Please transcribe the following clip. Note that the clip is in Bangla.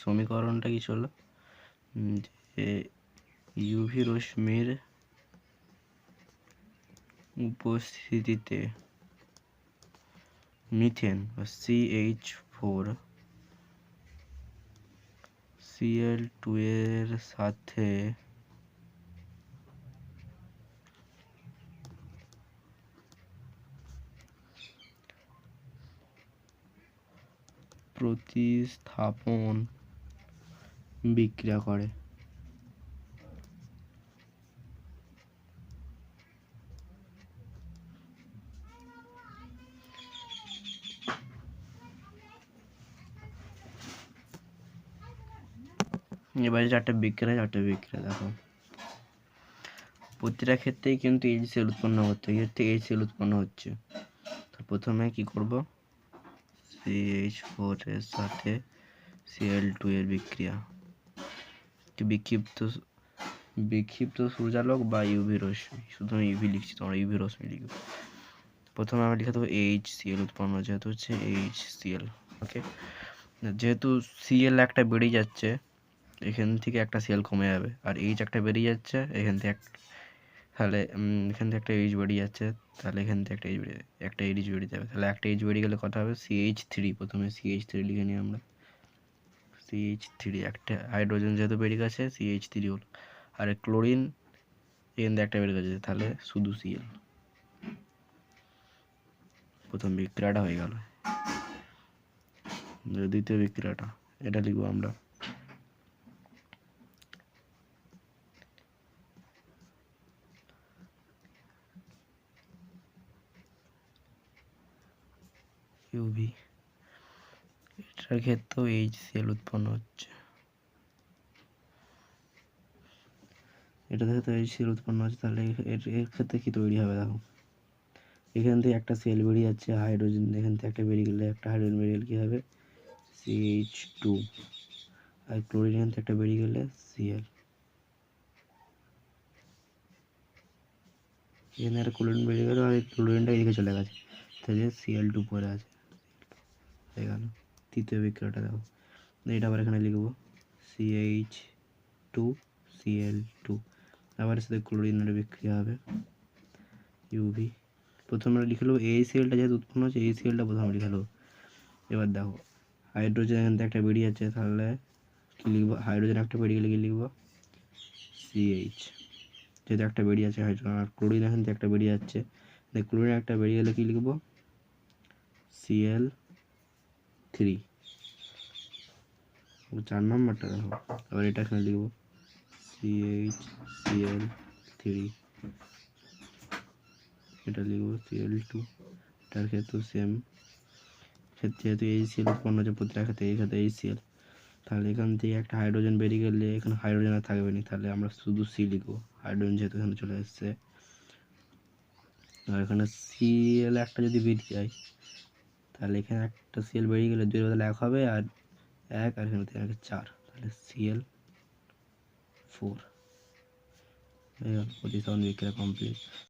সমীকরণটা কি ছিল? যে ইউভি রশ্মির উপস্থিতিতে মিথেন বা সিএইচ ফোর সিএল টু এর সাথে প্রতিস্থাপন বিক্রিয়া করে। এবারে চারটে বিক্রিয়া চারটে বিক্রিয়া, দেখো। প্রতিটা ক্ষেত্রেই কিন্তু এইচ সেল উৎপন্ন হচ্ছে, এই ক্ষেত্রে এইচ সেল উৎপন্ন হচ্ছে। তো প্রথমে কি করব? সিএইচ ফোর এর সাথে সিএল টু এর বিক্রিয়া। বিক্ষিপ্ত বিক্ষিপ্ত সূর্যালোক বা ইউভি রশ্মি। শুধু আমি ইউভি লিখছি, তোমরা ইউভি রশ্মি লিখবে প্রথমে আমরা লিখে দেবো এইচ সিএল উৎপন্ন, যেহেতু হচ্ছে এইচ সিএল ওকে যেহেতু সিএল একটা বেরিয়ে যাচ্ছে, এখান থেকে একটা সিএল কমে যাবে। আর এইচ একটা বেরিয়ে যাচ্ছে, এখান থেকে তাহলে এখান থেকে একটা এইচ বেরিয়ে যাচ্ছে, তাহলে এখান থেকে একটা এইচ বেরিয়ে একটা এইচ বেরিয়ে যাবে। তাহলে একটা এইচ বেরিয়ে গেলে কথা হবে? সিএইচ থ্রি প্রথমে সিএইচ থ্রি লিখে নিই আমরা। সিএইচ থ্রি একটা হাইড্রোজেন যেহেতু বেরিয়ে গেছে সিএইচ থ্রি হল। আর ক্লোরিন থেকে একটা বেরিয়ে গেছে, তাহলে শুধু সিএল প্রথম বিক্রিয়াটা হয়ে গেল। দ্বিতীয় বিক্রিয়াটা, এটা লিখব আমরা। ইউভি এটার ক্ষেত্রেও এইচ সেল উৎপন্ন হচ্ছে। এটা থেকে তো এইচ সেল উৎপন্ন হচ্ছে, তাহলে এর- এর ক্ষেত্রে কি তৈরি হবে দেখো। এখান থেকে একটা সেল বেরিয়ে যাচ্ছে হাইড্রোজেন, এখান থেকে একটা বেরিয়ে গেলে একটা হাইড্রোজেন বেরিয়ে গেলে কী হবে? সিএইচ টু আর ক্লোরিন এখান থেকে একটা বেরিয়ে গেলে সিএল এখানে একটা ক্লোরিন বেরিয়ে গেল আর এই ক্লোরিনটা এদিকে চলে গেছে। তাহলে সিএল টু পরে আছে। গেল। তৃতীয় বিক্রিয়াটা দেখো। এটা আবার এখানে লিখব। সিএইচ টু সিএল টু আবার এর সাথে ক্লোরিনের বিক্রিয়া হবে। ইউভি প্রথমে লিখলো এই সিএলটা যেহেতু উৎপন্ন হচ্ছে এই সিএলটা প্রথমে লিখলো এবার দেখো হাইড্রোজেন এখান থেকে একটা বেরিয়ে যাচ্ছে, তাহলে কী লিখব? হাইড্রোজেন একটা বেরিয়ে গেলে কী লিখব? সিএইচ যেহেতু একটা বেরিয়ে আছে হাইড্রোজেন আর ক্লোরিন এখান থেকে একটা বেরিয়ে যাচ্ছে। ক্লোরিন একটা বেরিয়ে গেলে কী লিখব? সিএল থ্রি চার নম্বরটা দেখো। আবার এটা এখানে লিখব। সিএইচ সিএল থ্রি এটা লিখব সিএল টু এটার ক্ষেত্রে সেম ক্ষেত্রে যেহেতু এই উৎপন্ন হচ্ছে প্রতিটা ক্ষেত্রে, এই ক্ষেত্রে এই তাহলে এখান থেকে একটা হাইড্রোজেন বেরিয়ে গেলে এখানে হাইড্রোজেন আর থাকবে না। তাহলে আমরা শুধু সি লিখব। হাইড্রোজেন যেহেতু এখানে চলে এসছে। আর এখানে সিএল একটা যদি বেরিয়ে যায় তাহলে এখানে একটা সিএল বেরিয়ে গেলে দুই বদলে এক হবে আর এক আর এখানে একে চার। তাহলে সিএল ফোর প্রতিস্থাপন বিক্রিয়া কমপ্লিট